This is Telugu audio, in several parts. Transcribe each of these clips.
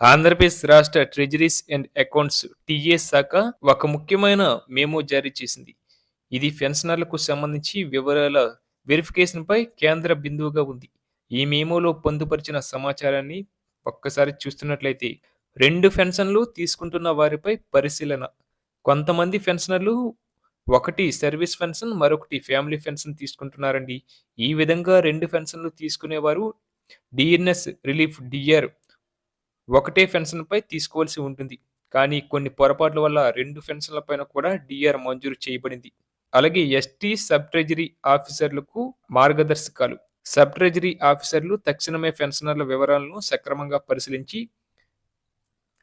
ఆంధ్రప్రదేశ్ రాష్ట్ర ట్రెజరీస్ అండ్ అకౌంట్స్ టీఏ శాఖ ఒక ముఖ్యమైన మేమో జారీ చేసింది. ఇది పెన్షనర్లకు సంబంధించి వివరాల వెరిఫికేషన్ పై కేంద్ర బిందువుగా ఉంది. ఈ మేమోలో పొందుపరిచిన సమాచారాన్ని ఒక్కసారి చూస్తున్నట్లయితే రెండు పెన్షన్లు తీసుకుంటున్న వారిపై పరిశీలన. కొంతమంది పెన్షనర్లు ఒకటి సర్వీస్ పెన్షన్ మరొకటి ఫ్యామిలీ పెన్షన్ తీసుకుంటున్నారండి. ఈ విధంగా రెండు పెన్షన్లు తీసుకునేవారు డిఎన్ఎస్ రిలీఫ్ డిఆర్ ఒకటే ఫెన్షన్పై తీసుకోవాల్సి ఉంటుంది. కానీ కొన్ని పొరపాట్ల వల్ల రెండు ఫెన్షన్లపైన కూడా డిఆర్ మంజూరు చేయబడింది. అలాగే ఎస్టీ సబ్ ట్రెజరీ ఆఫీసర్లకు మార్గదర్శకాలు. సబ్ ట్రెజరీ ఆఫీసర్లు తక్షణమే పెన్షనర్ల వివరాలను సక్రమంగా పరిశీలించి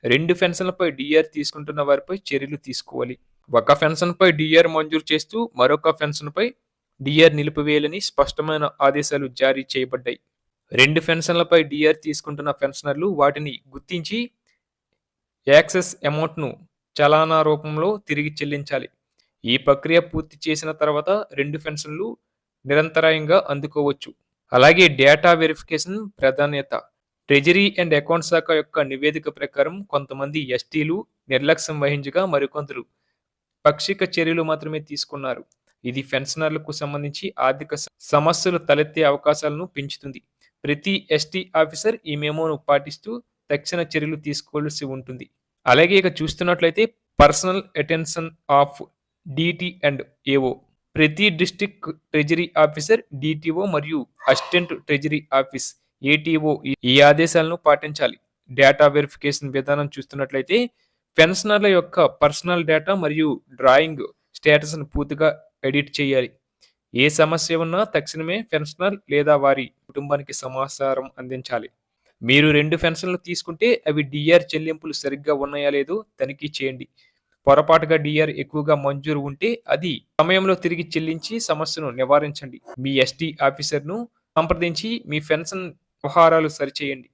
రెండు పెన్షన్లపై డిఆర్ తీసుకుంటున్న వారిపై చర్యలు తీసుకోవాలి. ఒక పెన్షన్పై డిఆర్ మంజూరు చేస్తూ మరొక పెన్షన్పై డిఆర్ నిలిపివేయాలని స్పష్టమైన ఆదేశాలు జారీ చేయబడ్డాయి. రెండు పెన్షన్లపై డిఆర్ తీసుకుంటున్న పెన్షనర్లు వాటిని గుర్తించి యాక్సెస్ అమౌంట్ను చలానా రూపంలో తిరిగి చెల్లించాలి. ఈ ప్రక్రియ పూర్తి చేసిన తర్వాత రెండు పెన్షన్లు నిరంతరాయంగా అందుకోవచ్చు. అలాగే డేటా వెరిఫికేషన్ ప్రాధాన్యత. ట్రెజరీ అండ్ అకౌంట్ శాఖ యొక్క నివేదిక ప్రకారం కొంతమంది ఎస్టీలు నిర్లక్ష్యం వహించగా మరికొందరు పాక్షిక చర్యలు మాత్రమే తీసుకున్నారు. ఇది పెన్షనర్లకు సంబంధించి ఆర్థిక సమస్యలు తలెత్తే అవకాశాలను పెంచుతుంది. ప్రతి ఎస్టీ ఆఫీసర్ ఈ మెమోను పాటిస్తూ తక్షణ చర్యలు తీసుకోవాల్సి ఉంటుంది. అలాగే ఇక చూస్తున్నట్లయితే personal attention of DT and AO. ప్రతి డిస్టిక్ ట్రెజరీ ఆఫీసర్ డిటిఓ మరియు అసిస్టెంట్ ట్రెజరీ ఆఫీస్ ఏటీఓ ఈ ఆదేశాలను పాటించాలి. డేటా వెరిఫికేషన్ విధానం చూస్తున్నట్లయితే పెన్షనర్ల యొక్క పర్సనల్ డేటా మరియు డ్రాయింగ్ స్టేటస్ను పూర్తిగా ఎడిట్ చేయాలి. ఏ సమస్య ఉన్నా తక్షణమే పెన్షనర్ లేదా వారి కుటుంబానికి సమాచారం అందించాలి. మీరు రెండు పెన్షన్లు తీసుకుంటే అవి డిఆర్ చెల్లింపులు సరిగ్గా ఉన్నాయా లేదో తనిఖీ చేయండి. పొరపాటుగా డిఆర్ ఎక్కువగా మంజూరు ఉంటే అది సమయంలో తిరిగి చెల్లించి సమస్యను నివారించండి. మీ ఎస్టీ ఆఫీసర్ను సంప్రదించి మీ పెన్షన్ వ్యవహారాలు సరిచేయండి.